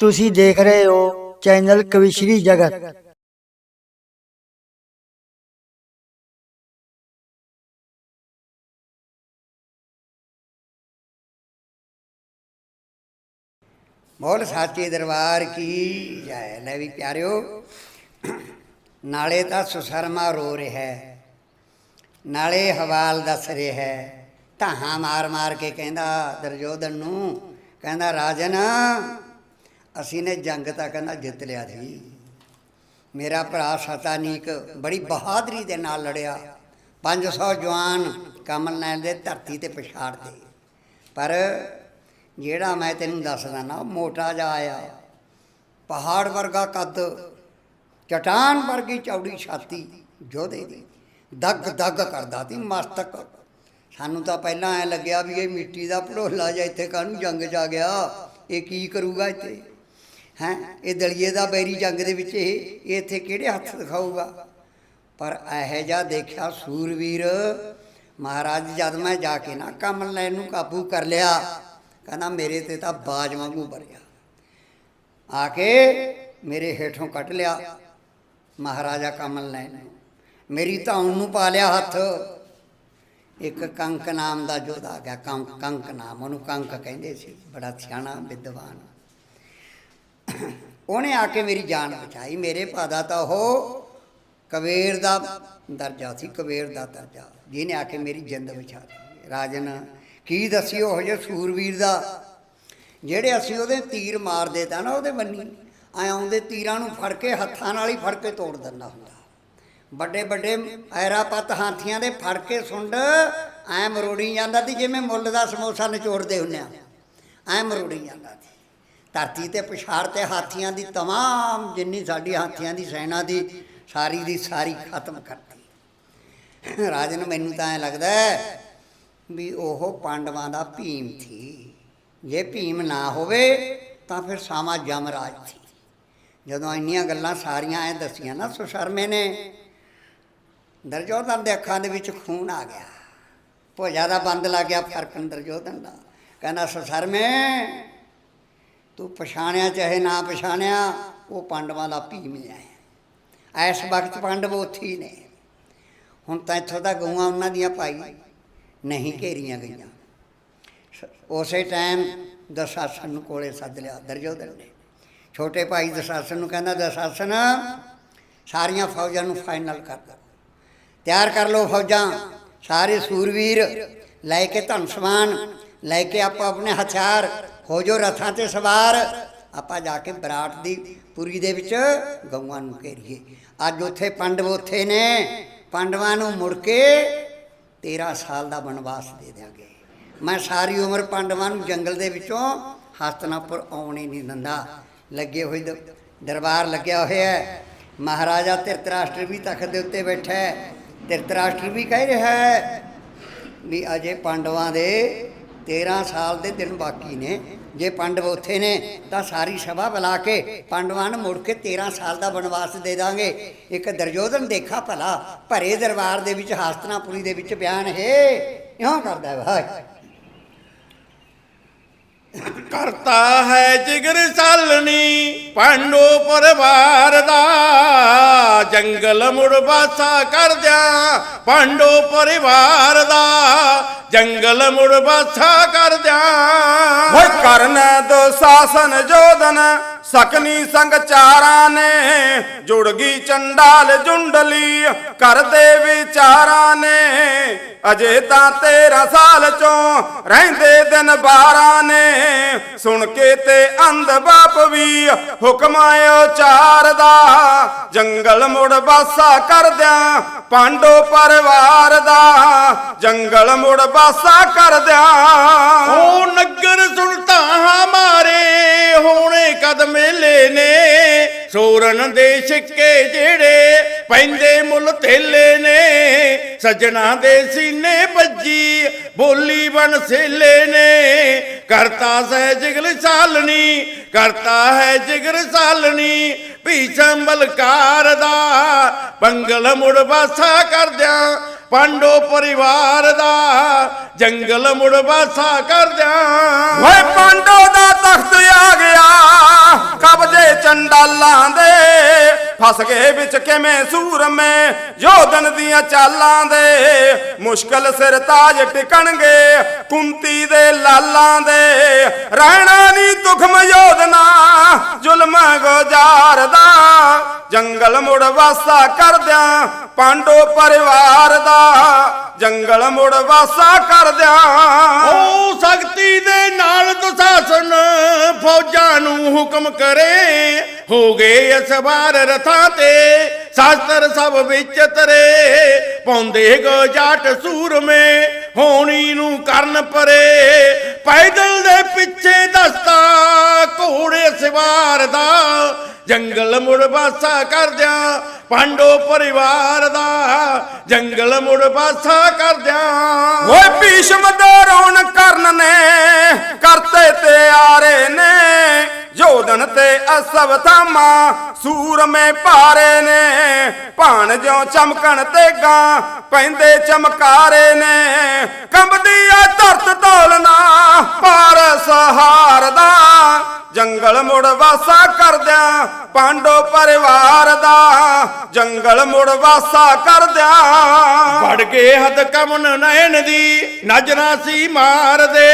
ਤੁਸੀਂ ਦੇਖ ਰਹੇ ਹੋ ਚੈਨਲ ਕਵਿਸ਼ਰੀ ਜਗਤ। ਬੋਲ ਸਾਚੇ ਦਰਬਾਰ ਕੀ ਜੈ, ਲੈ ਵੀ ਪਿਆਰਿਓ। ਨਾਲੇ ਤਾਂ ਸੁਸਰਮਾ ਰੋ ਰਿਹਾ ਹੈ, ਨਾਲੇ ਹਵਾਲ ਦੱਸ ਰਿਹਾ ਹੈ। ਢਾਹਾਂ ਮਾਰ ਮਾਰ ਕੇ ਕਹਿੰਦਾ ਦਰਜੋਧਨ ਨੂੰ, ਕਹਿੰਦਾ ਰਾਜਨ ਅਸੀਂ ਨੇ ਜੰਗ ਤਾਂ ਕਹਿੰਦਾ ਜਿੱਤ ਲਿਆ ਸੀ। ਮੇਰਾ ਭਰਾ ਸਤਾਨੀਕ ਬੜੀ ਬਹਾਦਰੀ ਦੇ ਨਾਲ ਲੜਿਆ। 500 ਜਵਾਨ ਕਮਲ ਨੈਣ ਦੇ ਧਰਤੀ ਤੇ ਪਛਾੜ ਤੇ। ਪਰ ਜਿਹੜਾ ਮੈਂ ਤੈਨੂੰ ਦੱਸਦਾ ਨਾ ਉਹ ਮੋਟਾ ਜਾ ਆਇਆ। ਪਹਾੜ ਵਰਗਾ ਕੱਦ, ਚਟਾਨ ਵਰਗੀ ਚੌੜੀ ਛਾਤੀ ਜੋਧੇ ਦੀ। ਦਗ ਦੱਗ ਕਰਦਾ ਸੀ ਮਸਤਕ। ਸਾਨੂੰ ਤਾਂ ਪਹਿਲਾਂ ਐ ਲੱਗਿਆ ਵੀ ਇਹ ਮਿੱਟੀ ਦਾ ਭੜੋਲਾ ਜਾਂ ਇੱਥੇ ਕਾਹਨੂੰ ਜੰਗ ਜਾ ਗਿਆ। ਇਹ ਕੀ ਕਰੂਗਾ ਇੱਥੇ? ਹੈ? ਇਹ ਦਲੀਏ ਦਾ ਬੈਰੀ ਜੰਗ ਦੇ ਵਿੱਚ ਇਹ ਇਹ ਇੱਥੇ ਕਿਹੜੇ ਹੱਥ ਦਿਖਾਊਗਾ ਪਰ ਇਹੋ ਜਿਹਾ ਦੇਖਿਆ ਸੂਰਵੀਰ, ਮਹਾਰਾਜ ਜਦ ਮੈਂ ਜਾ ਕੇ ਨਾ ਕਮਲ ਲੈਣ ਨੂੰ ਕਾਬੂ ਕਰ ਲਿਆ, ਕਹਿੰਦਾ ਮੇਰੇ ਤੇ ਤਾਂ ਬਾਜ ਵਾਂਗੂ ਭਰਿਆ ਆ ਕੇ ਮੇਰੇ ਹੇਠੋਂ ਕੱਟ ਲਿਆ ਮਹਾਰਾਜਾ ਕਮਲ ਲੈਣ ਨੂੰ। ਮੇਰੀ ਧੌਣ ਨੂੰ ਪਾ ਲਿਆ ਹੱਥ। ਇੱਕ ਕੰਕ ਨਾਮ ਦਾ ਜੋਧਾ ਆ ਗਿਆ, ਕੰਕ ਕੰਕ ਨਾਮ, ਉਹਨੂੰ ਕੰਕ ਕਹਿੰਦੇ ਸੀ, ਬੜਾ ਸਿਆਣਾ, ਵਿਦਵਾਨ। ਉਹਨੇ ਆ ਕੇ ਮੇਰੀ ਜਾਨ ਬਚਾਈ। ਮੇਰੇ ਭਾਦਾ ਤਾਂ ਉਹ ਕਬੀਰ ਦਾ ਦਰਜਾ ਸੀ, ਕਬੀਰ ਦਾ ਦਰਜਾ। ਜਿਹਨੇ ਆ ਕੇ ਮੇਰੀ ਜਿੰਦ ਬਚਾ ਲਈ ਰਾਜਨ, ਕੀ ਦੱਸਿਓ ਉਹ ਜੇ ਸੂਰਵੀਰ ਦਾ? ਜਿਹੜੇ ਅਸੀਂ ਉਹਦੇ ਤੀਰ ਮਾਰਦੇ ਤਾਂ ਨਾ ਉਹਦੇ ਬੰਨੀ, ਐ ਆਉਂਦੇ ਤੀਰਾਂ ਨੂੰ ਫੜ ਕੇ ਹੱਥਾਂ ਨਾਲ ਹੀ ਫੜ ਕੇ ਤੋੜ ਦਿੰਦਾ ਹੁੰਦਾ। ਵੱਡੇ ਵੱਡੇ ਐਰਾਪਤ ਹਾਥੀਆਂ ਦੇ ਫੜ ਕੇ ਸੁੰਡ, ਐ ਮਰੋੜੀ ਜਾਂਦਾ ਸੀ ਜਿਵੇਂ ਮੁੱਲ ਦਾ ਸਮੋਸਾ ਨਿਚੋੜਦੇ ਹੁੰਨੇ ਆ। ਐ ਮਰੋੜੀ ਜਾਂਦਾ ਸੀ। ਧਰਤੀ ਤੇ ਪਛਾੜ ਤੇ ਹਾਥੀਆਂ ਦੀ ਤਮਾਮ ਜਿੰਨੀ ਸਾਡੀ ਹਾਥੀਆਂ ਦੀ ਸੈਨਾ ਦੀ, ਸਾਰੀ ਦੀ ਸਾਰੀ ਖਤਮ ਕਰਤੀ। ਰਾਜਨ, ਮੈਨੂੰ ਤਾਂ ਐ ਲੱਗਦਾ ਵੀ ਉਹ ਪਾਂਡਵਾਂ ਦਾ ਭੀਮ ਸੀ। ਜੇ ਭੀਮ ਨਾ ਹੋਵੇ ਤਾਂ ਫਿਰ ਸਾਮਾ ਜਮਰਾਜ ਸੀ। ਜਦੋਂ ਇੰਨੀਆਂ ਗੱਲਾਂ ਸਾਰੀਆਂ ਐ ਦੱਸੀਆਂ ਨਾ ਸੁਸ਼ਰਮੇ ਨੇ, ਦਰਜੋਧਨ ਦੇ ਅੱਖਾਂ ਦੇ ਵਿੱਚ ਖੂਨ ਆ ਗਿਆ। ਭੋਜਾ ਦਾ ਬੰਦ ਲੱਗ ਗਿਆ ਫ਼ਰਕ ਦਰਜੋਧਨ ਦਾ। ਕਹਿੰਦਾ, ਸੁਸ਼ਰਮੇ ਤੂੰ ਪਛਾਣਿਆ ਚਾਹੇ ਨਾ ਪਛਾਣਿਆ, ਉਹ ਪਾਂਡਵਾਂ ਦਾ ਭੀਮ ਹੈ ਇਸ ਵਕਤ ਪਾਂਡਵ ਉੱਥੇ ਹੀ ਨੇ। ਹੁਣ ਤਾਂ ਇੱਥੋਂ ਤੱਕ ਗਊਆਂ ਉਹਨਾਂ ਦੀਆਂ ਭਾਈ ਨਹੀਂ ਘੇਰੀਆਂ ਗਈਆਂ। ਸ- ਉਸੇ ਟਾਈਮ ਦਸ਼ਾਸਨ ਨੂੰ ਕੋਲੇ ਸੱਦ ਲਿਆ ਦਰਜੋਧਨ ਨੇ ਛੋਟੇ ਭਾਈ ਦਸ਼ਾਸਨ ਨੂੰ ਕਹਿੰਦਾ, ਦਸ਼ਾਸਨ, ਸਾਰੀਆਂ ਫੌਜਾਂ ਨੂੰ ਫਾਈਨਲ ਕਰ ਦੋ। ਤਿਆਰ ਕਰ ਲਓ ਫੌਜਾਂ। ਸਾਰੇ ਸੂਰਵੀਰ ਲੈ ਕੇ ਧਨ ਸਮਾਨ, ਲੈ ਕੇ ਆਪਾਂ ਆਪਣੇ ਹਥਿਆਰ ਹੋ ਜੋ ਰਥਾਂ ਤੇ ਸਵਾਰ। ਆਪਾਂ ਜਾ ਕੇ ਬਰਾਟ ਦੀ ਪੁਰੀ ਦੇ ਵਿੱਚ ਗਊਆਂ ਨੂੰ ਘੇਰੀਏ। ਅੱਜ ਉੱਥੇ ਪੰਡਵ ਉੱਥੇ ਨੇ। ਪੰਡਵਾਂ ਨੂੰ ਮੁੜ ਕੇ 13 ਸਾਲ ਦਾ ਬਨਵਾਸ ਦੇ ਦਿਆਂਗੇ। ਮੈਂ ਸਾਰੀ ਉਮਰ ਪੰਡਵਾਂ ਨੂੰ ਜੰਗਲ ਦੇ ਵਿੱਚੋਂ ਹਸਤਨਾਪੁਰ ਆਉਣ ਹੀ ਨਹੀਂ ਦਿੰਦਾ। ਲੱਗੇ ਹੋਏ ਦ- ਦਰਬਾਰ ਲੱਗਿਆ ਹੋਇਆ ਹੈ। ਮਹਾਰਾਜਾ ਧਿਰਤਰਾਸ਼ਟਰ ਵੀ ਤਖਤ ਦੇ ਉੱਤੇ ਬੈਠਾ ਹੈ। ਧਿਰਤਰਾਸ਼ਟਰ ਵੀ ਕਹਿ ਰਿਹਾ ਹੈ ਵੀ ਅਜੇ ਪਾਂਡਵਾਂ ਦੇ 13 ਸਾਲ ਦੇ ਦਿਨ ਬਾਕੀ ਨੇ। ਜੇ ਪਾਂਡਵ ਉੱਥੇ ਨੇ, ਤਾਂ ਸਾਰੀ ਸਭਾ ਬੁਲਾ ਕੇ ਪਾਂਡਵਾਂ ਨੂੰ ਮੁੜ ਕੇ 13 ਸਾਲ ਦਾ ਬਨਵਾਸ ਦੇ ਦਾਂਗੇ। ਇੱਕ ਦਰਜੋਧਨ ਦੇਖਾ ਭਲਾ, ਭਰੇ ਦਰਬਾਰ ਦੇ ਵਿੱਚ ਹਸਤਨਾਪੁਰੀ ਦੇ ਵਿੱਚ ਬਿਆਨ ਹੈ। ਇਉਂ ਕਰਦਾ ਹੈ ਭਾਈ ਕਰਤਾ ਹੈ ਜਿਗਰ ਸਾਲਣੀ, ਪਾਂਡੋ ਪਰਿਵਾਰ ਦਾ। ਜੰਗਲ ਮੁੜ ਬਾਸਾ ਕਰਦਿਆਂ ਪਾਂਡੋ ਪਰਿਵਾਰ ਦਾ। ਜੰਗਲ ਮੁੜ ਬਾਸਾ ਕਰਦਿਆਂ ਹੋਏ ਕਰਨ ਦੁਸ਼ਾਸਨ ਜੋਦਨ ਸਕਨੀ ਸੰਗ ਚਾਰਾਂ ਨੇ। ਜੁੜ ਗਈ ਚੰਡਾਲ ਜੁੰਡਲੀ ਕਰਦੇ ਵਿਚਾਰਾਂ ਨੇ। ਅਜੇ ਤਾਂ 13 ਸਾਲ ਚੋਂ ਰਹਿੰਦੇ ਦਿਨ 12 ਨੇ। ਸੁਣ ਕੇ ਤੇ ਅੰਧ ਬਾਪ ਵੀ ਹੁਕਮ ਉਚਾਰ ਦਾ। ਜੰਗਲ ਮੁੜ ਬਾਸਾ ਕਰਦਿਆਂ ਪਾਂਡੋ ਪਰਿਵਾਰ ਦਾ। ਜੰਗਲ ਮੁੜ ਬਾਸਾ ਕਰਦਿਆਂ ਉਹ ਨਗਰ ਸੁਣਤਾ ਮਾਰੇ, ਹੋਣੇ ਕਦ ਮੇਲੇ ਨੇ। ਸੋਰਨ ਦੇ ਸਿੱਕੇ ਜਿਹੜੇ ਪੈਂਦੇ ਮੁੱਲ ਥੇਲੇ ਨੇ। ਸਜਣਾ ਦੇ ਸੀਨੇ ਵੱਜੀ ਬੋਲੀ ਬਣ ਸੇਲੇ ਨੇ। ਕਰਤਾ दास है जिगर सालनी करता है जिगर सालनी ਭੀਸ਼ਮ ਬਲਕਾਰ ਦਾ ਬੰਗਲ ਮੁੜ ਵਾਸਾ ਕਰਦਿਆਂ, ਪਾਂਡੋ ਪਰਿਵਾਰ ਦਾ ਜੰਗਲ ਮੁੜ ਵਾਸਾ ਕਰਦਿਆਂ। ਓਏ ਪਾਂਡੋ ਦਾ ਤਖਤ ਆ ਗਿਆ, ਕਬਜੇ ਚੰਡਾਲਾਂ ਦੇ ਫਸ ਗਏ ਵਿੱਚ ਕਿਵੇਂ ਸੂਰਮੇ ਯੋਧਨ ਦੀਆਂ ਚਾਲਾਂ ਦੇ ਮੁਸ਼ਕਲ ਸਿਰ ਤਾਜ ਟਿਕਣਗੇ, ਕੁੰਤੀ ਦੇ ਲਾਲਾਂ ਦੇ। ਰਹਿਣਾ ਨਹੀਂ ਤੁਖਮ ਯੋਧਨਾ, ਜ਼ੁਲਮ ਗੁਜ਼ਾਰ ਦਾ ਜੰਗਲ ਮੁੜ ਵਾਸਾ ਕਰਦਿਆਂ ਪਾਂਡੋ ਪਰਿਵਾਰ ਦਾ। ਜੰਗਲ ਮੁੜ ਵਾਸਾ ਕਰਦਿਆਂ ਉਹ ਸ਼ਕਤੀ ਦੇ ਨਾਲ ਦੁਸ਼ਾਸਨ ਫੌਜਾਂ ਨੂੰ ਹੁਕਮ ਕਰੇ। ਹੋ ਗਏ ਅਸਵਾਰ ਰਥਾਂ ਤੇ ਸ਼ਾਸਤਰ ਸਭ ਵਿੱਚ ਤਰੇ ਪਾਉਂਦੇ ਗੋ ਜਾਟ ਸੂਰਮੇ, ਹੋਣੀ ਨੂੰ ਕਰਨ ਪਰੇ। ਪੈਦਲ ਦੇ ਪਿੱਛੇ ਦਸਤਾ ਘੋੜੇ ਸਵਾਰ ਦਾ। ਜੰਗਲ ਮੁੜ ਵਾਸਾ ਕਰਦਿਆਂ ਪਾਂਡੋ ਪਰਿਵਾਰ ਦਾ। ਜੰਗਲ ਮੁੜ ਵਾਸਾ ਕਰਦਿਆਂ ਓਏ ਭੀਸ਼ਮ ਦੇ ਰੋਣ ਕਰਨ ਨੇ, ਕਰਤੇ ਤੇ ਆਰੇ ਨੇ। ਜੋਧਨ ਤੇ ਅਸਵ ਅਸਵਥਾਮਾ ਸੂਰਮੇ ਭਾਰੇ ਨੇ। ਭਾਣ ਜਿਉ ਚਮਕਣ ਤੇ ਗਾਂ, ਪੈਂਦੇ ਚਮਕਾਰੇ ਨੇ। ਕੰਬਦੀ ਆ ਧਰਤ ਢੋਲਣਾ ਪਾਰ ਸਹਾਰ ਦਾ ਜੰਗਲ ਮੁੜ ਵਾਸਾ ਕਰਦਿਆਂ, ਪਾਂਡੋ ਪਰਿਵਾਰ ਦਾ। ਜੰਗਲ ਮੁੜ ਵਾਸਾ ਕਰਦਿਆਂ। ਵੜ ਕੇ ਹੱਦ ਕਮਨ ਨੈਣ ਦੀ ਨਜ਼ਰਾਂ ਸੀ ਮਾਰਦੇ,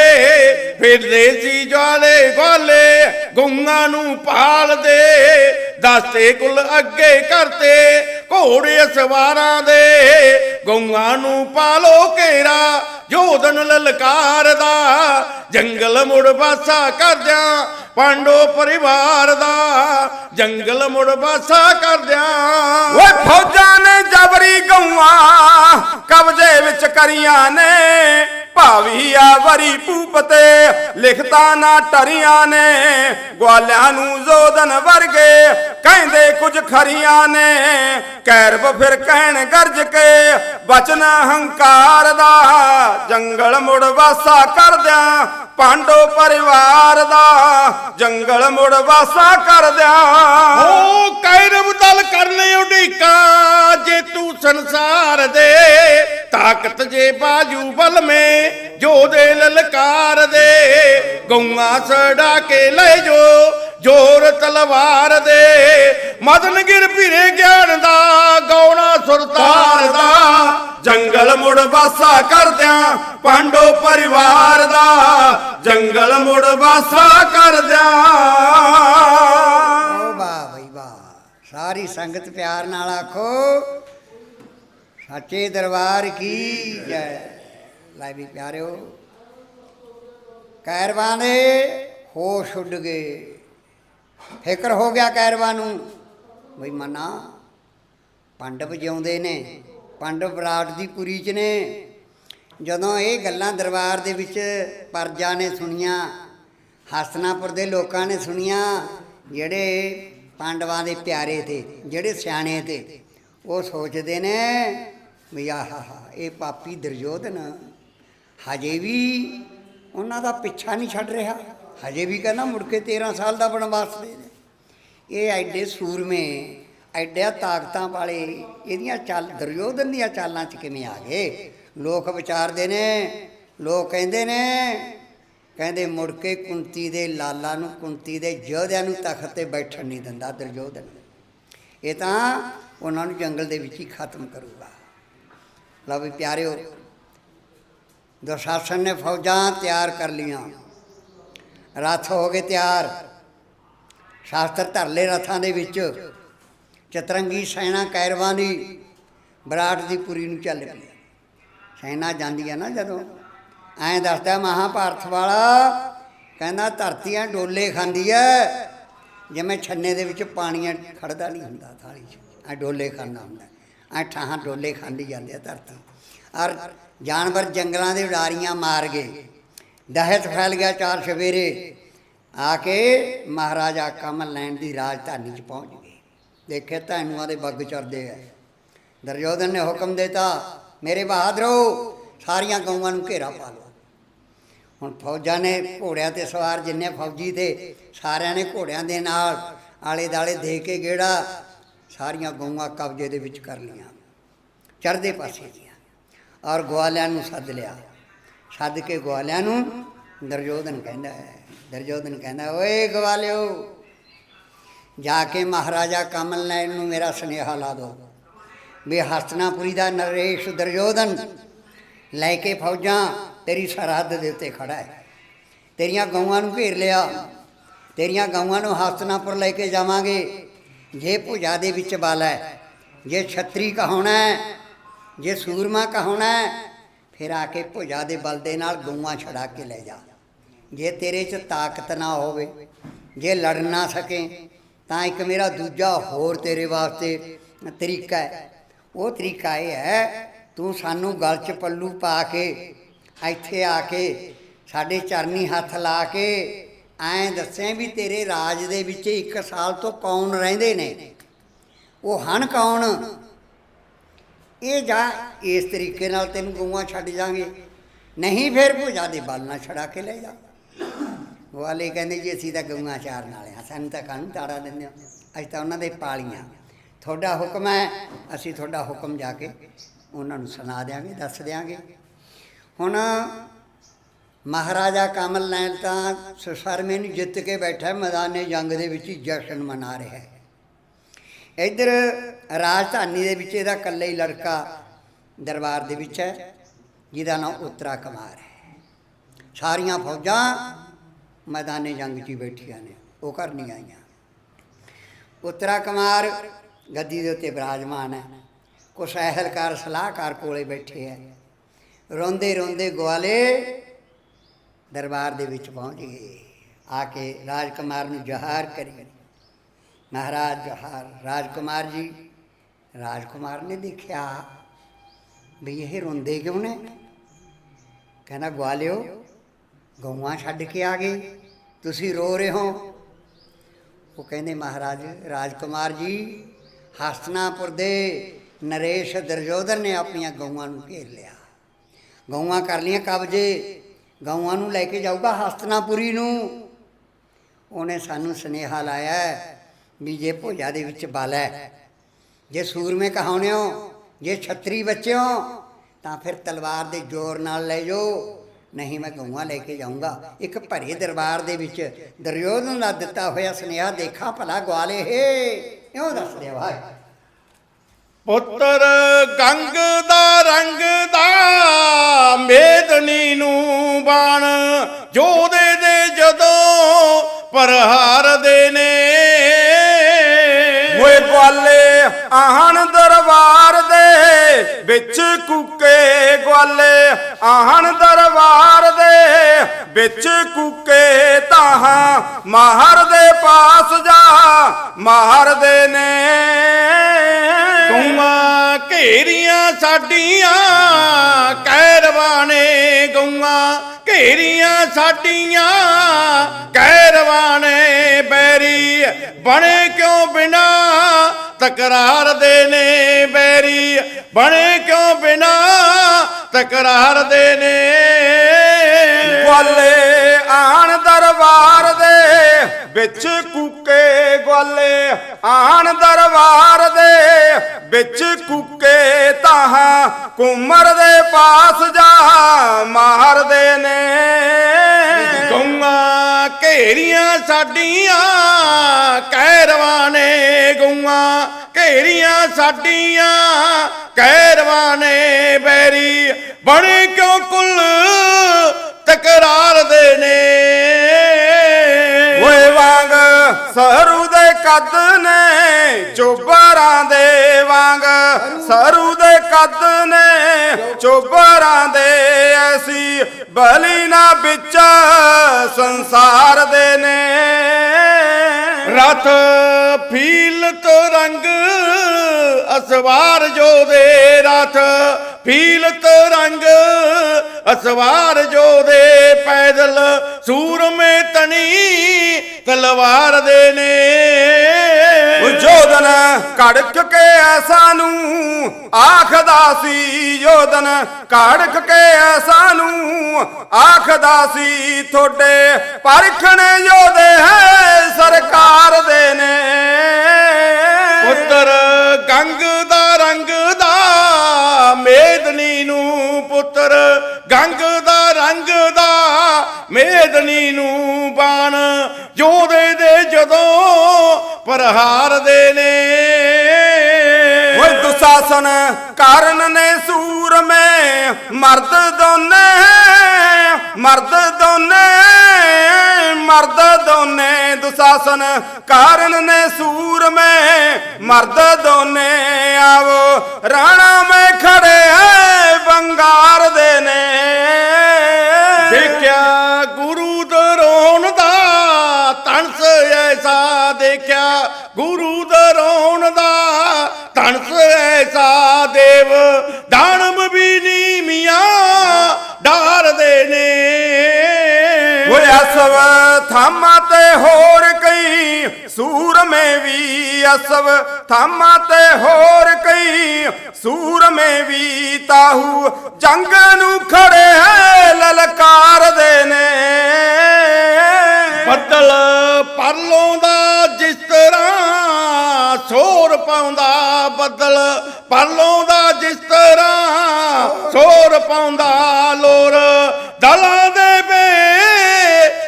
ਫਿਰਦੇ ਸੀ ਜਵਾਲੇ ਗੋਲੇ ਗੁੰਗਾ ਨੂੰ ਪਾਲਦੇ ਦਸਤੇ ਕੁਲ ਅੱਗੇ ਕਰਤੇ, ਘੋੜੇ ਸਵਾਰਾਂ ਦੇ ਗਊਆਂ ਨੂੰ ਪਾਲੋ ਘੇਰਾ ਜੋਦ ਲਲਕਾਰ ਦਾ। ਜੰਗਲ ਮੁੜ ਵਾਸਾ ਕਰਦਿਆਂ ਪਾਂਡੋ ਪਰਿਵਾਰ ਦਾ। ਜੰਗਲ ਮੁੜ ਵਾਸਾ ਕਰਦਿਆਂ ਓਏ ਫੌਜਾਂ ਨੇ ਜਬਰੀ ਗਊਆਂ ਕਬਜ਼ੇ ਵਿੱਚ ਕਰੀਆਂ ਨੇ। ਭਾਵੀ ਆ ਵਰੀ ਪੂਪਤੇ ਲਿਖਤਾ ਨਾ ਟਰੀਆਂ ਨੇ। ਗਵਾਲਿਆਂ ਨੂੰ ਜ਼ੋਦਨ ਵਰਗੇ ਕਹਿੰਦੇ ਕੁਝ ਖਰੀਆਂ ਨੇ। ਕੈਰਬ ਫਿਰ ਕਹਿਣ ਗਰਜ ਕੇ ਵਚਨ ਹੰਕਾਰ ਦਾ, ਜੰਗਲ ਮੁੜ ਵਾਸਾ ਕਰਦਿਆਂ, ਪਾਂਡੋ ਪਰਿਵਾਰ ਦਾ, ਜੰਗਲ ਮੁੜ ਵਾਸਾ ਕਰਦਿਆਂ। ਓ ਕੈਰਵ ਦਲ ਕਰਨੇ ਉਡੀਕਾ, ਜੇ ਤੂੰ ਸੰਸਾਰ ਦੇ, ਤਾਕਤ ਜੇ ਬਾਜੂ ਬਲ ਮੇ, ਜੋ ਦੇ ਲਲਕਾਰ ਦੇ, ਗਊਆਂ ਸੜਾ ਕੇ ਲੈ ਜੋ ਜੋਰ ਤਲਵਾਰ ਦੇ ਮਦਨ ਗਿਰ ਫਿਰੇ ਗਿਆਨ ਦਾ ਗੌਣਾ ਸੁਰਤਾਰ ਦਾ। ਜੰਗਲ ਮੁੜ ਵਾਸਾ ਕਰਦਿਆਂ ਪਾਂਡੋ ਪਰਿਵਾਰ ਦਾ। ਜੰਗਲ ਮੁੜ ਵਾਸਾ ਕਰਦਿਆਂ। ਓ ਵਾਹ ਬਈ ਵਾਹ ਸਾਰੀ ਸੰਗਤ ਪਿਆਰ ਨਾਲ ਆਖੋ। ਸੱਚੇ ਦਰਬਾਰ ਕੀ ਜੈ। ਲੈ ਵੀ ਪਿਆਰਿਓ ਕੈਰਵਾਂ ਦੇ ਹੋਸ਼ ਉੱਡ ਗਏ। ਫਿਕਰ ਹੋ ਗਿਆ ਕੈਰਵਾਂ ਨੂੰ। ਬਈ ਮਨਾ ਪਾਂਡਵ ਜਿਉਂਦੇ ਨੇ ਪਾਂਡਵ ਬਰਾੜ ਦੀ ਪੁਰੀ ਚ ਨੇ। ਜਦੋਂ ਇਹ ਗੱਲਾਂ ਦਰਬਾਰ ਦੇ ਵਿੱਚ ਪਰਜਾ ਨੇ ਸੁਣੀਆਂ ਹਸਨਾਪੁਰ ਦੇ ਲੋਕਾਂ ਨੇ ਸੁਣੀਆਂ, ਜਿਹੜੇ ਪਾਂਡਵਾਂ ਦੇ ਪਿਆਰੇ ਤੇ, ਜਿਹੜੇ ਸਿਆਣੇ ਤੇ, ਉਹ ਸੋਚਦੇ ਨੇ ਵੀ ਆਹਾ, ਇਹ ਪਾਪੀ ਦੁਰਯੋਧਨ ਹਜੇ ਵੀ ਉਹਨਾਂ ਦਾ ਪਿੱਛਾ ਨਹੀਂ ਛੱਡ ਰਿਹਾ। ਹਜੇ ਵੀ ਕਹਿੰਦਾ ਮੁੜ ਕੇ 13 ਸਾਲ ਦਾ ਬਨਵਾਸ ਦੇ ਦੇ। ਇਹ ਐਡੇ ਸੂਰਮੇ, ਐਡਿਆ ਤਾਕਤਾਂ ਵਾਲੇ ਇਹਦੀਆਂ ਚਾਲ, ਦਰਯੋਧਨ ਦੀਆਂ ਚਾਲਾਂ 'ਚ ਕਿਵੇਂ ਆ ਗਏ? ਲੋਕ ਵਿਚਾਰਦੇ ਨੇ, ਲੋਕ ਕਹਿੰਦੇ ਨੇ, ਕਹਿੰਦੇ ਮੁੜ ਕੇ ਕੁੰਤੀ ਦੇ ਲਾਲਾ ਨੂੰ, ਕੁੰਤੀ ਦੇ ਯੋਧਿਆਂ ਨੂੰ ਤਖਤ ਤੇ ਬੈਠਣ ਨਹੀਂ ਦਿੰਦਾ ਦੁਰਯੋਧਨ। ਇਹ ਤਾਂ ਉਹਨਾਂ ਨੂੰ ਜੰਗਲ ਦੇ ਵਿੱਚ ਹੀ ਖਤਮ ਕਰੂਗਾ। ਲਓ ਵੀ ਪਿਆਰਿਓ, ਦੁਸ਼ਾਸਨ ਨੇ ਫੌਜਾਂ ਤਿਆਰ ਕਰ ਲੀਆਂ ਰਥ ਹੋ ਗਏ ਤਿਆਰ। ਸ਼ਾਸਤਰ ਧਰ ਲਏ ਰਥਾਂ ਦੇ ਵਿੱਚ ਚਤਰੰਗੀ ਸੈਨਾ ਕੈਰਵਾਂ ਦੀ ਬਰਾੜ ਦੀ ਪੁਰੀ ਨੂੰ ਚੱਲ ਪਈ। ਸੈਨਾ ਜਾਂਦੀ ਆ ਨਾ ਜਦੋਂ। ਐਂ ਦੱਸਦਾ ਮਹਾਭਾਰਤ ਵਾਲਾ, ਕਹਿੰਦਾ ਧਰਤੀਆਂ ਡੋਲੇ ਖਾਂਦੀ ਐ, ਜਿਵੇਂ ਛੰਨੇ ਦੇ ਵਿੱਚ ਪਾਣੀਆਂ ਖੜਦਾ ਨਹੀਂ ਹੁੰਦਾ ਥਾਲੀ 'ਚ। ਐ ਡੋਲੇ ਖਾਂਦਾ ਹੁੰਦਾ। ਐ ਠਾਹਾਂ ਡੋਲੇ ਖਾਂਦੀ ਜਾਂਦੇ ਆ ਧਰਤੀ। ਔਰ ਜਾਨਵਰ ਜੰਗਲਾਂ ਦੇ ਉਡਾਰੀਆਂ ਮਾਰ ਗਏ। ਦਹਿਤ ਫੈਲ ਗਿਆ ਚਾਰ ਸਵੇਰੇ। ਆ ਕੇ ਮਹਾਰਾਜਾ ਕਮਲ ਲੈਣ ਦੀ ਰਾਜਧਾਨੀ 'ਚ ਪਹੁੰਚ ਗਏ। ਦੇਖੇ ਧੈਨੂਆਂ ਦੇ ਬੱਗ ਚਰਦੇ ਆ। ਦੁਰਯੋਧਨ ਨੇ ਹੁਕਮ ਦਿੱਤਾ, ਮੇਰੇ ਬਹਾਦਰੋ ਸਾਰੀਆਂ ਗਊਆਂ ਨੂੰ ਘੇਰਾ ਪਾ ਲਓ। ਹੁਣ ਫੌਜਾਂ ਨੇ ਘੋੜਿਆਂ ਤੇ ਸਵਾਰ ਜਿੰਨੇ ਫੌਜੀ ਤੇ, ਸਾਰਿਆਂ ਨੇ ਘੋੜਿਆਂ ਦੇ ਨਾਲ ਆਲੇ ਦਾਲੇ ਦੇ ਕੇ ਗੇੜਾ, ਸਾਰੀਆਂ ਗਊਆਂ ਕਬਜ਼ੇ ਦੇ ਵਿੱਚ ਕਰ ਲੀਆਂ ਚੜ੍ਹਦੇ ਪਾਸੇ ਦੀਆਂ ਔਰ ਗਵਾਲਿਆਂ ਨੂੰ ਸੱਦ ਲਿਆ। ਸੱਦ ਕੇ ਗਵਾਲਿਆਂ ਨੂੰ ਦਰਜੋਧਨ ਕਹਿੰਦਾ ਹੈ ਦਰਜੋਧਨ ਕਹਿੰਦਾ, ਓਏ ਗਵਾਲਿਓ, ਜਾ ਕੇ ਮਹਾਰਾਜਾ ਕਮਲ ਨੈਣ ਨੂੰ ਮੇਰਾ ਸੁਨੇਹਾ ਲਾ ਦਿਓ ਵੀ ਹਸਤਨਾਪੁਰੀ ਦਾ ਨਰੇਸ਼ ਦਰਜੋਧਨ ਲੈ ਕੇ ਫੌਜਾਂ ਤੇਰੀ ਸਰਹੱਦ ਦੇ ਉੱਤੇ ਖੜਾ ਹੈ। ਤੇਰੀਆਂ ਗਊਆਂ ਨੂੰ ਘੇਰ ਲਿਆ, ਤੇਰੀਆਂ ਗਊਆਂ ਨੂੰ ਹਸਤਨਾਪੁਰ ਲੈ ਕੇ ਜਾਵਾਂਗੇ। ਜੇ ਭੁਜਾ ਦੇ ਵਿੱਚ ਬਲ ਹੈ, ਜੇ ਛਤਰੀ ਕਹਾਉਣਾ ਹੈ, ਜੇ ਸੂਰਮਾ ਕਹਾਉਣਾ ਹੈ ਫਿਰ ਆ ਕੇ ਭੁਜਾ ਦੇ ਬਲ ਦੇ ਨਾਲ ਗਊਆਂ ਛੜਾ ਕੇ ਲੈ ਜਾ। ਜੇ ਤੇਰੇ 'ਚ ਤਾਕਤ ਨਾ ਹੋਵੇ, ਜੇ ਲੜ ਨਾ ਸਕੇ, ਤਾਂ ਇੱਕ ਮੇਰਾ ਦੂਜਾ ਹੋਰ ਤੇਰੇ ਵਾਸਤੇ ਤਰੀਕਾ ਹੈ। ਉਹ ਤਰੀਕਾ ਇਹ ਹੈ, ਤੂੰ ਸਾਨੂੰ ਗਲ 'ਚ ਪੱਲੂ ਪਾ ਕੇ, ਇੱਥੇ ਆ ਕੇ, ਸਾਡੇ ਚਰਨੀ ਹੱਥ ਲਾ ਕੇ, ਐਂ ਦੱਸੇ ਵੀ ਤੇਰੇ ਰਾਜ ਦੇ ਵਿੱਚ ਇੱਕ ਸਾਲ ਤੋਂ ਕੌਣ ਰਹਿੰਦੇ ਨੇ? ਉਹ ਹਨ ਕੌਣ? ਇਹ ਜਾ ਇਸ ਤਰੀਕੇ ਨਾਲ ਤੈਨੂੰ ਗਊਆਂ ਛੱਡ ਜਾਾਂਗੇ ਨਹੀਂ ਫਿਰ ਭੁਜਾ ਦੇ ਬਲ ਨਾਲ ਛੜਾ ਕੇ ਲੈ ਜਾ। ਵਾਲੇ ਕਹਿੰਦੇ ਜੀ, ਅਸੀਂ ਤਾਂ ਗਊਆਂ ਚਾਰਨ ਵਾਲੇ ਹਾਂ, ਸਾਨੂੰ ਤਾਂ ਕਾਹਨੂੰ ਤਾੜਾ ਦਿੰਦੇ ਹੋ? ਅਸੀਂ ਤਾਂ ਉਹਨਾਂ ਦੇ ਪਾਲੀਆਂ। ਤੁਹਾਡਾ ਹੁਕਮ ਹੈ, ਅਸੀਂ ਤੁਹਾਡਾ ਹੁਕਮ ਜਾ ਕੇ ਉਹਨਾਂ ਨੂੰ ਸੁਣਾ ਦਿਆਂਗੇ, ਦੱਸ ਦਿਆਂਗੇ। ਹੁਣ ਮਹਾਰਾਜਾ ਕਮਲ ਨੈਣ ਤਾਂ ਸੁਸਰਮੇ ਨੂੰ ਜਿੱਤ ਕੇ ਬੈਠਾ ਮੈਦਾਨੇ ਜੰਗ ਦੇ ਵਿੱਚ ਜਸ਼ਨ ਮਨਾ ਰਿਹਾ ਹੈ। ਇੱਧਰ ਰਾਜਧਾਨੀ ਦੇ ਵਿੱਚ ਇਹਦਾ ਇਕੱਲਾ ਹੀ ਲੜਕਾ ਦਰਬਾਰ ਦੇ ਵਿੱਚ ਹੈ, ਜਿਹਦਾ ਨਾਮ ਉਤਰਾ ਕੁਮਾਰ ਹੈ। ਸਾਰੀਆਂ ਫੌਜਾਂ ਮੈਦਾਨੇ ਜੰਗ 'ਚ ਹੀ ਬੈਠੀਆਂ ਨੇ, ਉਹ ਘਰ ਨਹੀਂ ਆਈਆਂ। ਉਤਰਾ ਕੁਮਾਰ ਗੱਦੀ ਦੇ ਉੱਤੇ ਬਿਰਾਜਮਾਨ ਹੈ, ਕੁਛ ਅਹਿਲਕਾਰ, ਸਲਾਹਕਾਰ ਕੋਲੇ ਬੈਠੇ ਹੈ। ਰੋਂਦੇ ਰੋਂਦੇ ਗਵਾਲੇ ਦਰਬਾਰ ਦੇ ਵਿੱਚ ਪਹੁੰਚ ਗਏ। ਆ ਕੇ ਰਾਜਕੁਮਾਰ ਨੂੰ ਜਹਾਰ ਕਰੀ। ਮਹਾਰਾਜ ਜਹਾਰ ਰਾਜਕੁਮਾਰ ਜੀ, ਰਾਜਕੁਮਾਰ ਨੇ ਦੇਖਿਆ ਵੀ ਇਹ ਰੋਂਦੇ ਕਿਉਂ ਨੇ? ਕਹਿੰਦਾ, ਗਵਾਲਿਓ, ਗਊਆਂ ਛੱਡ ਕੇ ਆ ਗਏ, ਤੁਸੀਂ ਰੋ ਰਹੇ ਹੋ। ਉਹ ਕਹਿੰਦੇ, ਮਹਾਰਾਜ, ਰਾਜਕੁਮਾਰ ਜੀ, ਹਸਤਨਾਪੁਰ ਦੇ ਨਰੇਸ਼ ਦੁਰਯੋਧਨ ਨੇ ਆਪਣੀਆਂ ਗਊਆਂ ਨੂੰ ਘੇਰ ਲਿਆ। ਗਊਆਂ ਕਰ ਲੀਆਂ ਕਬਜੇ, ਗਊਆਂ ਨੂੰ ਲੈ ਕੇ ਜਾਊਗਾ ਹਸਤਨਾਪੁਰੀ ਨੂੰ। ਉਹਨੇ ਸਾਨੂੰ ਸੁਨੇਹਾ ਲਾਇਆ ਵੀ ਜੇ ਭੋਜਾ ਦੇ ਵਿੱਚ ਬਲ ਹੈ। ਜੇ ਸੂਰਮੇ ਕਹਾਉਣੇ ਹੋ ਜੇ ਛਤਰੀ ਬੱਚਿਓ, ਤਾਂ ਫਿਰ ਤਲਵਾਰ ਦੇ ਜ਼ੋਰ ਨਾਲ ਲੈ ਜਾਓ। ਨਹੀਂ ਮੈਂ ਗਊਆਂ ਲੈ ਕੇ ਜਾਊਂਗਾ। ਇੱਕ ਭਰੇ ਦਰਬਾਰ ਦੇ ਵਿੱਚ ਦਰਯੋਧਨ ਦਾ ਦਿੱਤਾ ਹੋਇਆ ਸੁਨੇਹਾ ਦੇਖਾ ਭਲਾ ਗਵਾਲੇ ਹੇ। ਇਉਂ ਦੱਸ ਦੇ ਭਾਈ ਪੁੱਤਰ ਗੰਗ ਦਾ ਰੰਗ ਦਾ ਮੇਦਨੀ ਨੂੰ ਬਾਣ, ਜੋਦੇ ਦੇ ਜਦੋਂ ਪ੍ਰਹਾਰਦੇ ਨੇ ਆਹਣ ਦਰਬਾਰ ਦੇ ਵਿੱਚ ਕੁੱਕੇ ਗਵਾਲੇ। ਆਹਣ ਦਰਬਾਰ ਦੇ ਵਿੱਚ ਕੁੱਕੇ ਤਾਹਾਂ। ਮਾਹਰ ਦੇ ਪਾਸ ਜਾ, ਮਾਹਰ ਦੇ ਨੇ। ਗਊਆਂ ਘੇਰੀਆਂ ਸਾਡੀਆਂ ਕਹਿਰਵਾਨੇ ਗਊਆਂ। ਘੇਰੀਆਂ ਸਾਡੀਆਂ ਕਹਿਰਵਾਨੇ ਬੈਰੀ। ਬਣੇ ਕਿਉਂ ਬਿਨਾ ਤਕਰਾਰ ਦੇ ਨੇ ਬੈਰੀ। ਬਣੇ ਕਿਉਂ ਬਿਨਾ? ਤਕਰਾਰ ਦੇ ਨੇ ਗਵਾਲੇ ਆਣ ਦਰਬਾਰ ਦੇ ਵਿੱਚ ਕੁੱਕੇ ਗਵਾਲੇ। ਆਣ ਦਰਬਾਰ ਦੇ ਵਿੱਚ ਕੁੱਕੇ ਤਾਹਾਂ ਕੁਮਰ ਦੇ ਪਾਸ ਜਾ ਮਾਰਦੇ ਨੇ। ਘੇਰੀਆਂ ਸਾਡੀਆਂ ਕਹਿਰਵਾਨੇ ਗਊਆਂ। ਘੇਰੀਆਂ ਸਾਡੀਆਂ ਕਹਿਰਵਾਨੇ ਬੈਰੀ। ਬਣੇ ਕਿਉਂ ਕੁੱਲ ਤਕਰਾਰ ਦੇ ਨੇ ਓਏ ਵਾਂਗ ਸਰੂ ਦੇ ਕੱਦ ਨੇ। ਚੋਬਰਾਂ ਦੇ ਵਾਂਗ ਸਰੂ ਦੇ ਕੱਦ ਨੇ। ਚੋਬਰਾਂ ਦੇ ਐਸੀ ਬਲੀ ਨਾ ਵਿੱਚ ਸੰਸਾਰ ਦੇ ਨੇ। ਰਥ ਫੀਲ ਤੋਂ ਰੰਗ ਅਸਵਾਰ ਜੋ ਦੇ ਰਥ ਫੀਲ ਤੋਂ ਰੰਗ ਅਸਵਾਰ ਜੋ ਦੇ ਪੈਦਲ ਸੂਰਮੇ ਤਣੀ ਤਲਵਾਰ ਦੇ ਨੇ। ਯੋਧਨ ਕੜਕ ਕੇ ਐਸਾ ਨੂੰ ਆਖਦਾ ਸੀ ਜੋਦਨ ਕੜਕ ਕੇ ਐਸਾ ਨੂੰ ਆਖਦਾ ਸੀ ਤੁਹਾਡੇ ਪਰਖਣੇ ਯੋਧੇ ਹੈ ਸਰਕਾਰ ਦੇ ਨੇ। ਪੁੱਤਰ ਗੰਗ ਦਾ ਰੰਗ ਦਾ, ਮੇਦਨੀ ਨੂੰ ਪੁੱਤਰ ਗੰਗ ਮੇਦਨੀ ਨੂੰ ਬਾਣ ਜੋਦੇ ਦੇ ਜਦੋਂ ਪ੍ਰਹਾਰ ਦੇ ਨੇ ਓਏ ਦੁਸ਼ਾਸਨ ਕਾਰਨ ਨੇ ਸੂਰਮੇ ਮਰਦ ਦੋਨੇ ਮਰਦ ਦੋਨੇ ਮਰਦ ਦੋਨੇ। ਦੁਸ਼ਾਸਨ ਕਾਰਨ ਨੇ ਸੂਰਮੇ ਮਰਦ ਦੋਨੇ। ਆਵੋ ਰਾਣਾ ਮੈਂ ਖੜੇ ਹੈ ਬੰਗਾਰ ਦੇ ਐਸਾ ਦੇਵ ਦਾਨਮ ਵੀ ਨੀਮੀਆਂ ਡਾਰਦੇ ਨੇ ਓਏ ਅਸਵ ਥਾਮਾਂ ਤੇ ਹੋਰ ਕਈ ਸੂਰਮੇ ਵੀ ਅਸਵ ਥਾਮਾਂ ਤੇ ਹੋਰ ਕਈ ਸੂਰਮੇ ਵੀ ਤਾਹੂ ਜੰਗ ਨੂੰ ਖੜੇ ਹੈ ਲਲਕਾਰਦੇ ਨੇ ਬੱਦਲ ਪਰਲੋਂ ਦਾ ਜਿਸ ਤਰ੍ਹਾਂ ਸੋਰ ਪਾਉਂਦਾ ਬੱਦਲ ਪਰਲੋਂ ਦਾ ਜਿਸ ਤਰ੍ਹਾਂ ਸੋਰ ਪਾਉਂਦਾ ਲੋਰ ਦਲਾਂ ਦੇ ਵੇ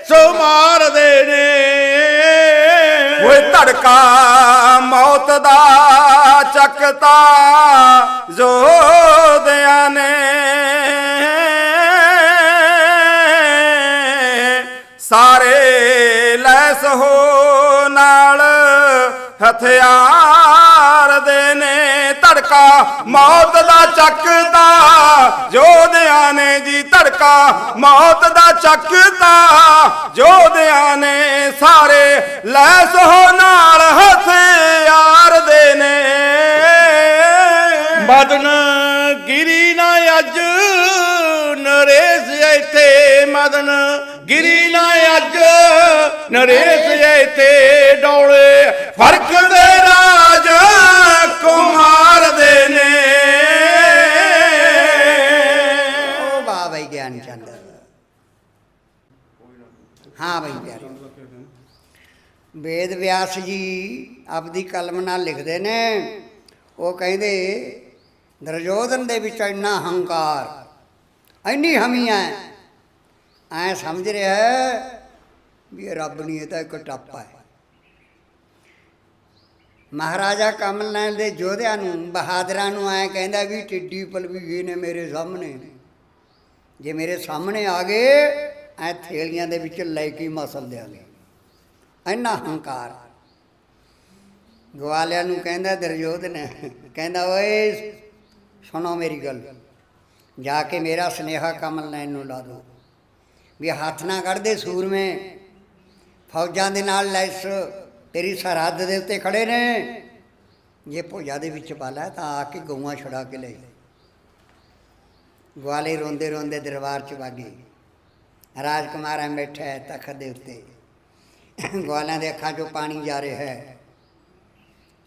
ਸੋ ਮਾਰਦੇ ਨੇ ਓਏ ਧੜਕਾ ਮੌਤ ਦਾ ਚੱਕਤਾ ਜੋਦਿਆਂ ਨੇ। ਸਾਰੇ ਲੈਸ ਹੋ ਨਾਲ ਹਥਿਆਰ ਧੜਕਾ, ਮੌਤ ਦਾ ਚੱਕਦਾ, ਜੋਧਿਆਂ ਨੇ ਜੀ ਧੜਕਾ, ਮੌਤ ਦਾ ਚੱਕਦਾ, ਜੋਧਿਆਂ ਨੇ ਸਾਰੇ ਲੈਸ ਹੋ ਨਾਲ ਹਥਿਆਰ ਦੇ ਨੇ। ਮਦਨ ਗਿਰੀ ਨਾ ਅੱਜ, ਨਰੇਸ਼ ਇੱਥੇ ਮਦਨ। ਗਿਰੀ ਨਾ ਅੱਜ, ਨਰੇਸ਼ ਇੱਥੇ ਡੋਲੇ। ਫ਼ਰਕ ਦੇ ਰਾਜ ਕੁਮਾਰ ਹਾਂ ਬਈ ਪਿਆਰੇ। ਵੇਦ ਵਿਆਸ ਜੀ ਆਪਦੀ ਕਲਮ ਨਾਲ ਲਿਖਦੇ ਨੇ। ਉਹ ਕਹਿੰਦੇ ਦਰਜੋਧਨ ਦੇ ਵਿੱਚ ਇੰਨਾ ਹੰਕਾਰ, ਇੰਨੀ ਹਮੀਆਂ ਐ। ਸਮਝ ਰਿਹਾ ਵੀ ਇਹ ਰੱਬ ਨਹੀਂ, ਇਹ ਤਾਂ ਇੱਕ ਟੱਪਾ ਹੈ। ਮਹਾਰਾਜਾ ਕਮਲ ਨੈਣ ਦੇ ਯੋਧਿਆਂ ਨੂੰ, ਬਹਾਦਰਾਂ ਨੂੰ ਐ ਕਹਿੰਦਾ ਵੀ ਟਿੱਡੀ ਪਲਵੀ ਨੇ ਮੇਰੇ ਸਾਹਮਣੇ। ਜੇ ਮੇਰੇ ਸਾਹਮਣੇ ਆ ਗਏ ਐ ਥੇਲੀਆਂ ਦੇ ਵਿੱਚ ਲੈ ਕੇ ਹੀ ਮਸਲ ਦਿਆਂਗੇ। ਇੰਨਾ ਹੰਕਾਰ। ਗਵਾਲਿਆਂ ਨੂੰ ਕਹਿੰਦਾ ਦਰਯੋਧਨ ਕਹਿੰਦਾ, ਓਏ, ਸੁਣੋ ਮੇਰੀ ਗੱਲ। ਜਾ ਕੇ ਮੇਰਾ ਸਨੇਹਾ ਕਮਲ ਨੈਣ ਨੂੰ ਲਾ ਦੋ। ਵੀ ਹੱਥ ਨਾ ਕੱਢਦੇ ਸੂਰਮੇ। ਫੌਜਾਂ ਦੇ ਨਾਲ ਲੈਸ ਤੇਰੀ ਸਰਹੱਦ ਦੇ ਉੱਤੇ ਖੜੇ ਨੇ। ਜੇ ਭੋਜਾ ਦੇ ਵਿੱਚ ਪਾਲਾ ਤਾਂ ਆ ਕੇ ਗਊਆਂ ਛੁਡਾ ਕੇ ਲੈ। ਜਾ ਗਵਾਲੇ ਰੋਂਦੇ ਰੋਂਦੇ ਦਰਬਾਰ ਚ ਵਾਗੇ ਰਾਜਕੁਮਾਰ ਐ ਬੈਠਾ ਹੈ ਤਖਤ ਦੇ ਉੱਤੇ। ਗਵਾਲਿਆਂ ਦੇ ਅੱਖਾਂ ਚੋਂ ਪਾਣੀ ਜਾ ਰਿਹਾ ਹੈ।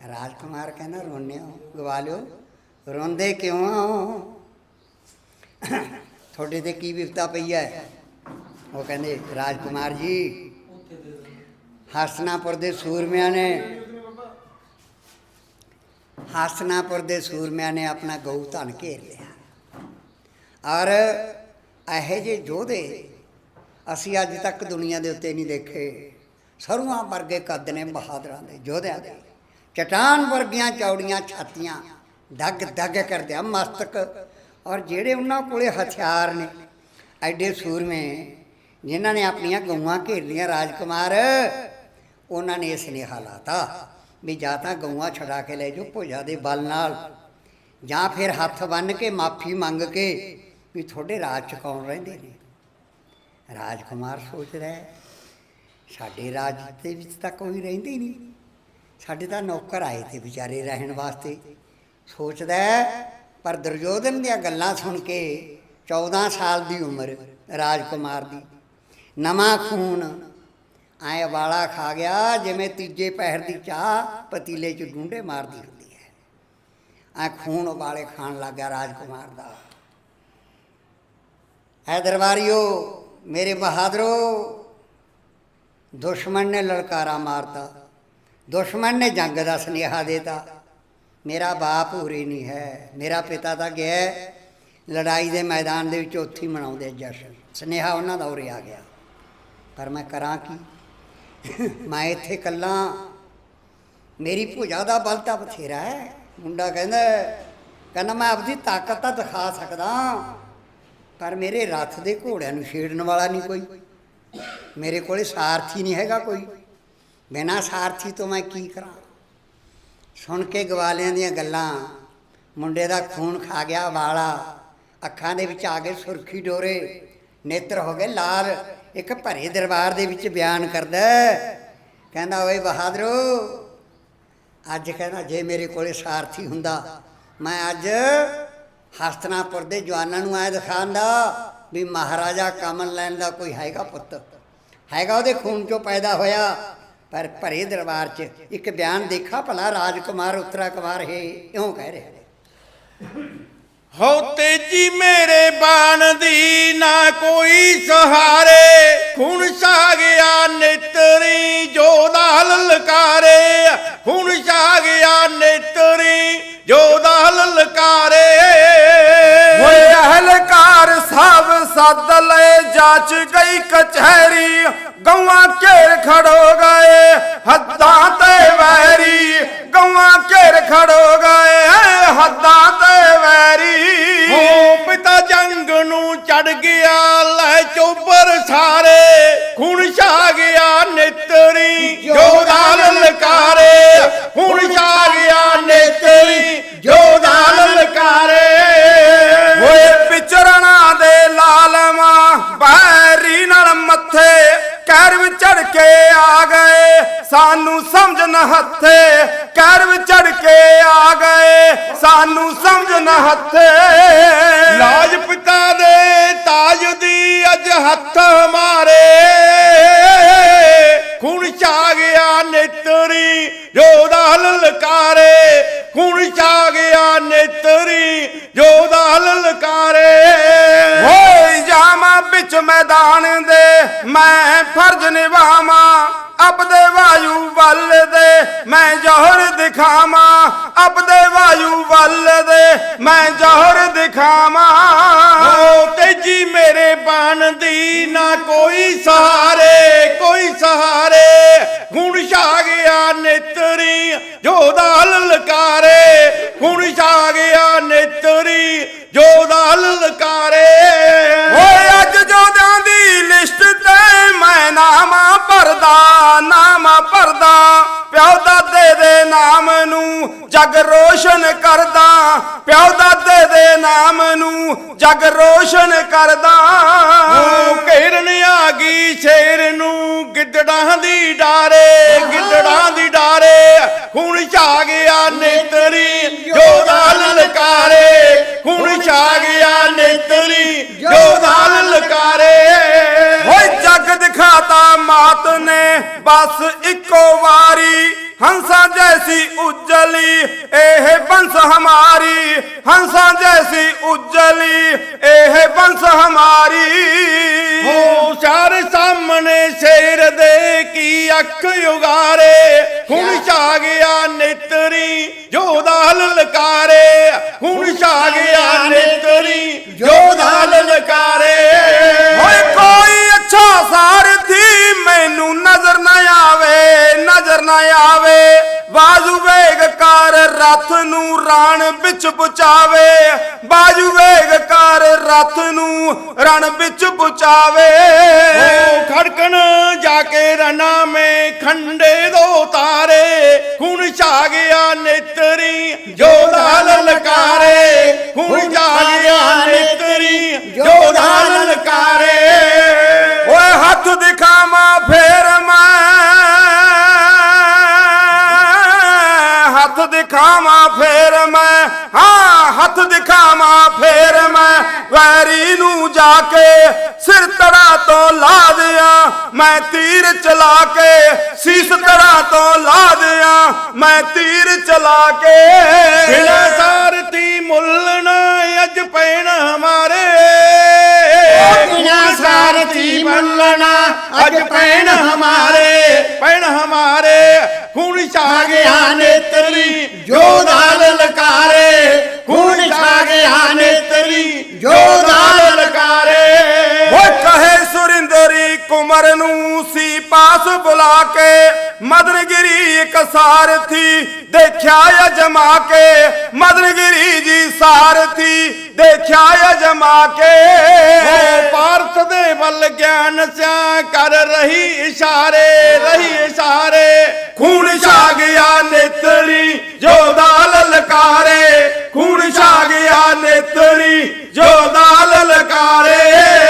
ਰਾਜਕੁਮਾਰ ਕਹਿੰਦਾ, ਰੋਂਦੇ ਹੋ? ਗਵਾਲਿਓ, ਰੋਂਦੇ ਕਿਉਂ ਹੋ? ਤੁਹਾਡੇ ਤੇ ਕੀ ਵਿਪਤਾ ਪਈ ਹੈ? ਉਹ ਕਹਿੰਦੇ, ਰਾਜਕੁਮਾਰ ਜੀ ਹਸਨਾਪੁਰ ਦੇ ਸੂਰਮਿਆਂ ਨੇ ਹਸਨਾਪੁਰ ਦੇ ਸੂਰਮਿਆਂ ਨੇ ਆਪਣਾ ਗਊ ਧਨ ਘੇਰ ਲਿਆ। ਔਰ ਇਹੋ ਜਿਹੇ ਯੋਧੇ ਅਸੀਂ ਅੱਜ ਤੱਕ ਦੁਨੀਆ ਦੇ ਉੱਤੇ ਨਹੀਂ ਦੇਖੇ। ਸਰੂਆਂ ਵਰਗੇ ਕੱਦ ਨੇ ਬਹਾਦਰਾਂ ਦੇ, ਯੋਧਿਆਂ ਦੇ। ਚਟਾਨ ਵਰਗੀਆਂ ਚੌੜੀਆਂ ਛਾਤੀਆਂ ਡੱਗ ਦਗ ਕਰਦਿਆਂ ਮਸਤਕ। ਔਰ ਜਿਹੜੇ ਉਹਨਾਂ ਕੋਲੇ ਹਥਿਆਰ ਨੇ, ਐਡੇ ਸੂਰਮੇ, ਜਿਨ੍ਹਾਂ ਨੇ ਆਪਣੀਆਂ ਗਊਆਂ ਘੇਰ ਲੀਆਂ ਰਾਜਕੁਮਾਰ, ਉਹਨਾਂ ਨੇ ਇਹ ਸੁਨੇਹਾ ਲਾਤਾ ਵੀ ਜਾਂ ਤਾਂ ਗਊਆਂ ਛਡਾ ਕੇ ਲੈ ਜਾਓ ਭੁਜਾ ਦੇ ਬਲ ਨਾਲ, ਜਾਂ ਫਿਰ ਹੱਥ ਬੰਨ ਕੇ ਮਾਫੀ ਮੰਗ ਕੇ ਵੀ ਤੁਹਾਡੇ ਰਾਜ ਚ ਕੌਣ ਰਹਿੰਦੇ ਨੇ। ਰਾਜਕੁਮਾਰ ਸੋਚ ਰਿਹਾ ਸਾਡੇ ਰਾਜ ਦੇ ਵਿੱਚ ਤਾਂ ਕੋਈ ਰਹਿੰਦੇ ਹੀ ਨਹੀਂ। ਸਾਡੇ ਤਾਂ ਨੌਕਰ ਆਏ ਤੇ ਵਿਚਾਰੇ ਰਹਿਣ ਵਾਸਤੇ। ਸੋਚਦਾ ਪਰ ਦੁਰਯੋਧਨ ਦੀਆਂ ਗੱਲਾਂ ਸੁਣ ਕੇ 14 ਸਾਲ ਦੀ ਉਮਰ ਰਾਜਕੁਮਾਰ ਦੀ। ਨਵਾਂ ਖੂਨ ਐ ਵਾਲਾ ਖਾ ਗਿਆ, ਜਿਵੇਂ ਤੀਜੇ ਪਹਿਰ ਦੀ ਚਾਹ ਪਤੀਲੇ 'ਚ ਡੂੰਡੇ ਮਾਰਦੀ ਹੁੰਦੀ ਹੈ। ਐ ਖੂਨ ਉਬਾਲੇ ਖਾਣ ਲੱਗਾ ਰਾਜਕੁਮਾਰ ਦਾ। ਹੈ ਦਰਬਾਰੀਓ ਮੇਰੇ ਬਹਾਦਰੋ ਦੁਸ਼ਮਣ ਨੇ ਲਲਕਾਰਾ ਮਾਰਤਾ ਦੁਸ਼ਮਣ ਨੇ ਜੰਗ ਦਾ ਸੁਨੇਹਾ ਦੇਤਾ ਮੇਰਾ ਬਾਪ ਉਰੇ ਨਹੀਂ ਹੈ ਮੇਰਾ ਪਿਤਾ ਤਾਂ ਗਿਆ ਲੜਾਈ ਦੇ ਮੈਦਾਨ ਦੇ ਵਿੱਚ ਉੱਥੇ ਮਨਾਉਂਦੇ ਜਸ਼ਨ ਸੁਨੇਹਾ ਉਹਨਾਂ ਦਾ ਉਰੇ ਆ ਗਿਆ ਪਰ ਮੈਂ ਕਰਾਂ ਕੀ ਮੈਂ ਇੱਥੇ ਕੱਲਾ ਮੇਰੀ ਭੁਜਾ ਦਾ ਬਲ ਤਾਂ ਬਥੇਰਾ ਹੈ ਮੁੰਡਾ ਕਹਿੰਦਾ ਕਹਿੰਦਾ ਮੈਂ ਆਪਦੀ ਤਾਕਤ ਤਾਂ ਦਿਖਾ ਸਕਦਾ ਪਰ ਮੇਰੇ ਰੱਥ ਦੇ ਘੋੜਿਆਂ ਨੂੰ ਛੇੜਨ ਵਾਲਾ ਨਹੀਂ ਕੋਈ। ਮੇਰੇ ਕੋਲੇ ਸਾਰਥੀ ਨਹੀਂ ਹੈਗਾ ਕੋਈ। ਬਿਨਾਂ ਸਾਰਥੀ ਤੋਂ ਮੈਂ ਕੀ ਕਰਾਂ? ਸੁਣ ਕੇ ਗਵਾਲਿਆਂ ਦੀਆਂ ਗੱਲਾਂ, ਮੁੰਡੇ ਦਾ ਖੂਨ ਖਾ ਗਿਆ ਵਾਲਾ, ਅੱਖਾਂ ਦੇ ਵਿੱਚ ਆ ਗਏ ਸੁਰਖੀ ਡੋਰੇ, ਨੇਤਰ ਹੋ ਗਏ ਲਾਲ, ਇੱਕ ਭਰੇ ਦਰਬਾਰ ਦੇ ਵਿੱਚ ਬਿਆਨ ਕਰਦਾ ਕਹਿੰਦਾ, ਓਏ ਬਹਾਦਰੋ, ਅੱਜ ਕਹਿੰਦਾ, ਜੇ ਮੇਰੇ ਕੋਲੇ ਸਾਰਥੀ ਹੁੰਦਾ, ਮੈਂ ਅੱਜ ਹਸਤਨਾਪੁਰ ਦੇ ਜਵਾਨਾਂ ਨੂੰ ਐ ਦਿਖਾਉਂਦਾ ਵੀ ਮਹਾਰਾਜਾ ਕਮਲ ਲੈਣ ਦਾ ਕੋਈ ਹੈਗਾ ਪੁੱਤ। ਹੈਗਾ ਉਹਦੇ ਖੂਨ ਚੋਂ ਪੈਦਾ ਹੋਇਆ, ਪਰ ਭਰੇ ਦਰਬਾਰ 'ਚ ਇੱਕ ਬਿਆਨ ਦੇਖਾ ਭਲਾ ਰਾਜਕੁਮਾਰ ਉਤਰਾ ਕੁਮਾਰ ਹੈ ਇਉਂ ਕਹਿ ਰਿਹਾ ਹੋ। ਤੇਜੀ ਮੇਰੇ ਬਾਣ ਦੀ ਨਾ ਕੋਈ ਸਹਾਰੇ, ਖੂਨ ਛਾ ਗਿਆ ਨੇਤਰੀ ਜੋਦਾ ਲਲਕਾਰੇ। ਖੂਨ ਛਾ ਗਿਆ ਨੇਤਰੀ ਜੋਦਾ ਲਲਕਾਰੇ ਓਏ ਅਹਲਕਾਰ ਸਭ ਸੱਦ ਲਏ ਜਾਚ ਗਈ ਕਚਹਿਰੀ ਗਊਆਂ ਘੇਰ ਖੜੋ ਗਏ ਹੱਦਾਂ ਤੇ ਵੈਰੀ ਗਊਆਂ ਘੇਰ ਖੜੋ ਗਏ ਹੱਦਾਂ ਤੇ ਵੈਰੀ। ਹੋ ਪਿਤਾ ਜੰਗ ਨੂੰ ਚੜ ਗਿਆ ਲੈ ਚੋਬਰ ਸਾਰੇ ਖੂਨ ਛਾ ਗਿਆ ਨੇਤਰੀ। ਜੋਦਾ ਲਲਕਾਰੇ ਸਮਝ ਦਿਖਾਵਾਂ, ਆਪਦੇ ਵਾਯੂ ਵੱਲ ਦੇ ਮੈਂ ਜੋਹਰ ਦਿਖਾਵਾਂ। ਓ ਤੇਜੀ ਮੇਰੇ ਬਾਣ ਦੀ ਨਾ ਕੋਈ ਸਹਾਰੇ ਕੋਈ ਸਹਾਰੇ। ਗੁਣ ਛਾ ਗਿਆ ਨੇਤਰੀ ਜੋਦਾ ਲਲਕਾਰੇ, ਗੁਣ ਛਾ ਜਗ ਰੋਸ਼ਨ ਕਰਦਾ ਪਿਓ ਦਾਦੇ ਦੇ ਨਾਮ ਨੂੰ ਜਗ ਰੋਸ਼ਨ ਕਰਦਾ। ਘੇਰਨ ਆ ਗਈ ਸ਼ੇਰ ਨੂੰ ਗਿੱਦੜਾਂ ਦੀ ਡਾਰੇ ਗਿੱਦੜਾਂ ਦੀ ਡਾਰੇ। ਖੂਨ ਛਾ ਗਿਆ ਨੇਤਰੀ ਜੋਦਾ ਲਲਕਾਰੇ। ਖੂਨ ਛਾ ਗਿਆ ਨੇਤਰੀ ਜੋਦਾ ਲਲਕਾਰੇ। ਓਏ ਜਗ ਦਿਖਾਤਾ ਮਾਤ ਨੇ ਬਸ ਇੱਕੋ ਵਾਰੀ ਹੰਸਾਂ ਜੈਸੀ ਉਜਲੀ ਇਹ ਬੰਸ ਹਮਾਰੀ। ਹੰਸਾਂ ਜੈਸੀ ਉਜਲੀ ਇਹ ਬੰਸ ਹਮਾਰੀ। ਹੋ ਚਾਰ ਸਾਹਮਣੇ ਸ਼ੇਰ ਦੇ ਕੀ ਅੱਖ ਉਗਾਰੇ। ਹੁਣ ਛਾ ਗਿਆ ਨੇਤਰੀ ਜੋਦਾ ਲਲਕਾਰੇ ਹੁਣ ਛਾ ਗਿਆ ਨੇਤਰੀ ਜੋਦਾ ਲਲਕਾਰੇ ਓਏ ਕੋਈ ਅੱਛਾ ਸਾਰਥੀ ਨਾ ਆਵੇ। ਬਾਜੂ ਵੇਗ ਕਰ ਰਥ ਨੂੰ ਰਾਣ ਵਿੱਚ ਪੁਚਾਵੇ। ਬਾਜੂ ਵੇਗ ਕਰ ਰਥ ਨੂੰ ਰਣ ਵਿੱਚ ਪੁਚਾਵੇ। ਓ ਖੜਕਣ ਜਾ ਕੇ ਰਨਾ ਮੇ ਖੰਡੇ ਦੋ ਤਾਰੇ। ਹੁਣ ਛਾ ਗਿਆ ਨੇਤਰੀ ਜੋਦਾ ਲਲਕਾਰੇ ਹੁਣ ਛਾ ਗਿਆ ਨੇਤਰੀ ਜੋ ਦਿਖਾਵਾਂ ਫੇਰ ਮੈਂ ਹਾਂ ਹੱਥ ਦਿਖਾਵਾਂ ਫੇਰ ਮੈਂ। ਵੈਰੀ ਨੂੰ ਜਾ ਕੇ ਸਿਰ ਤੜਾ ਤੋਂ ਲਾ ਦਿਆਂ। ਮੈਂ ਤੀਰ ਚਲਾ ਕੇ ਸੀਸ ਤੜਾ ਤੋਂ ਲਾ ਦਿਆਂ। ਮੈਂ ਤੀਰ ਚਲਾ ਕੇ ਬਿਨਾ ਸਾਰਥੀ ਮੁੱਲ ਨਾ ਅੱਜ ਪੈਣ ਹਮਾਰੇ ਬਿਨਾ ਸਾਰਥੀ ਮੁੱਲਣਾ ਅੱਜ ਪੈਣ ਹਮਾਰੇ ਪੈਣ ਹਮਾਰੇ ਹੁਣ ਛਾ ਗਿਆ ਨੇਤਰੀ ਜੋਦਾ ਦਾਸ ਬੁਲਾ ਕੇ ਮਦਨਗਿਰੀ ਇੱਕ ਸਾਰਥੀ ਦੇਖਿਆ ਅਜਮਾ ਕੇ। ਮਦਨਗਿਰੀ ਜੀ ਸਾਰਥੀ ਦੇਖਿਆ ਅਜਮਾ ਕੇ। ਪਾਰਥ ਦੇ ਵੱਲ ਗਿਆਨ ਸਿਆ ਕਰ ਰਹੀ ਇਸ਼ਾਰੇ ਰਹੀ ਇਸ਼ਾਰੇ। ਖੂਨ ਛਾ ਗਿਆ ਨੇਤਰੀ ਜੋ ਦਾ ਲਲਕਾਰੇ। ਖੂਨ ਛਾ ਗਿਆ ਨੇਤਰੀ ਜੋ ਦਾ ਲਲਕਾਰੇ।